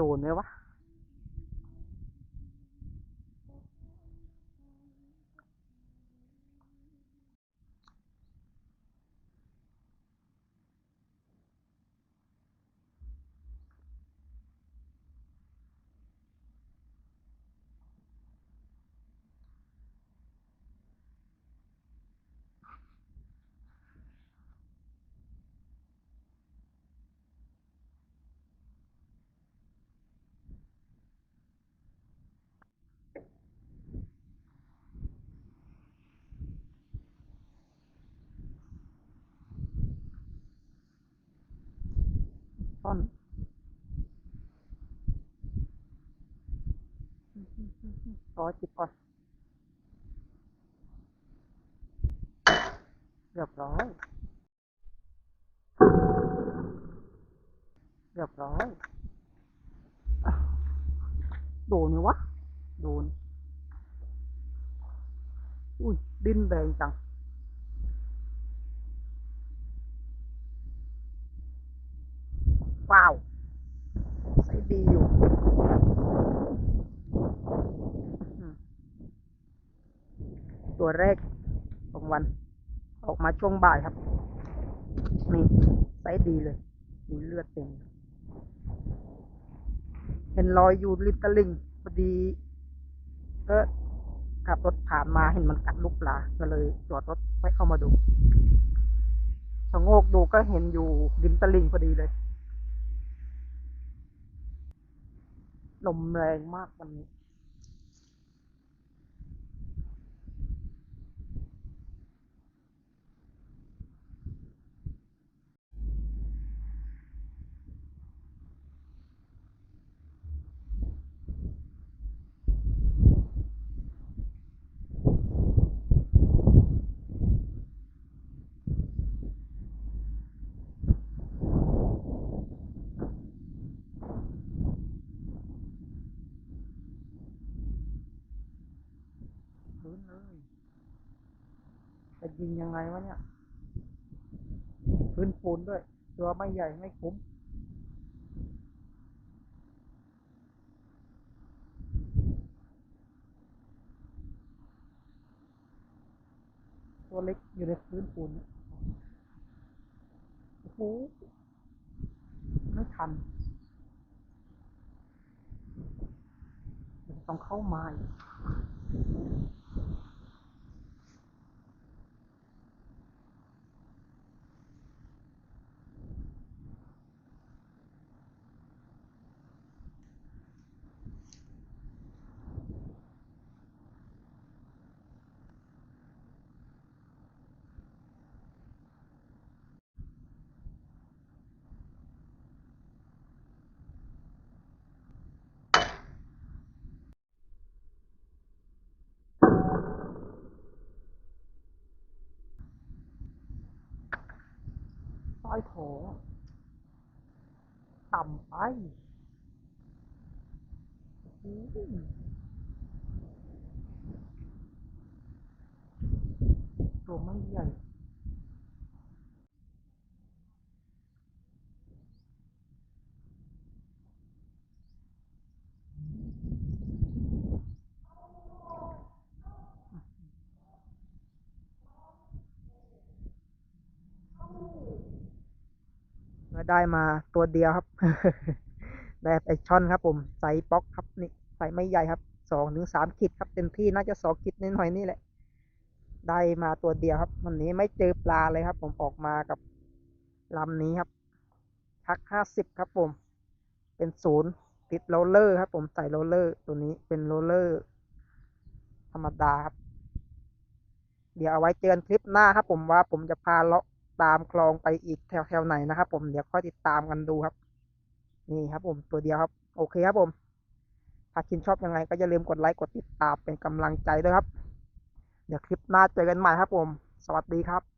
โดนไหมวะ ต้น ต่อจิบก่อนเรียบร้อยเรียบร้อยโดนไหมวะ โดน อุ้ย ดิ้นแรงจัง ว้าว ใส่ดีอยู่อื้อหือ ตัวแรกของวัน ออกมาช่วงบ่ายครับ นี่ไซส์ดีเลยมีเลือดเต็ม เห็นรอยอยู่ริมตลิ่งพอดี ก็ขับรถผ่านมาเห็นมันกัดลูกปลา ก็เลยจอดรถไว้เข้ามาดูชะโงกดูก็เห็นอยู่ริมตลิ่งพอดีเลยลมแรงมากวันนี้ พื้นเลยจะ ยิงยังไงวะเนี่ย พื้นปูนด้วย ตัวไม่ใหญ่ไม่คุ้ม ตัวเล็กอยู่ในพื้นปูนโอ้โหไม่ทันต้องเข้ามาอีก ใต้โถต่ำไปตัวไม่ใหญ่ ก็ได้มาตัวเดียวครับ ได้ไอช่อนครับผมไซส์ป๊อกครับนี่ไซส์ไม่ใหญ่ครับสองถึงสามขีดครับเต็มที่น่าจะสองขีดนิดหน่อยนี่แหละ ได้มาตัวเดียวครับ วันนี้ไม่เจอปลาเลยครับ ผมออกมากับลำนี้ครับทักห้าสิบครับผม เป็นศูนย์ติดโรลเลอร์ครับ ผมใส่โรลเลอร์ตัวนี้เป็นโรลเลอร์ ธรรมดาครับ เดี๋ยวเอาไว้เจอกันคลิปหน้าครับผมว่าผมจะพาเลาะ ตามคลองไปอีกแถวแถวไหนนะครับ ผมเดี๋ยวค่อยติดตามกันดูครับ นี่ครับ ผมตัวเดียวครับ โอเคครับผม ถ้าคินชอบยังไง ก็อย่าลืมกดไลค์กดติดตามเป็นกำลังใจด้วยครับ เดี๋ยวคลิปหน้าเจอกันใหม่ครับ ผม สวัสดีครับ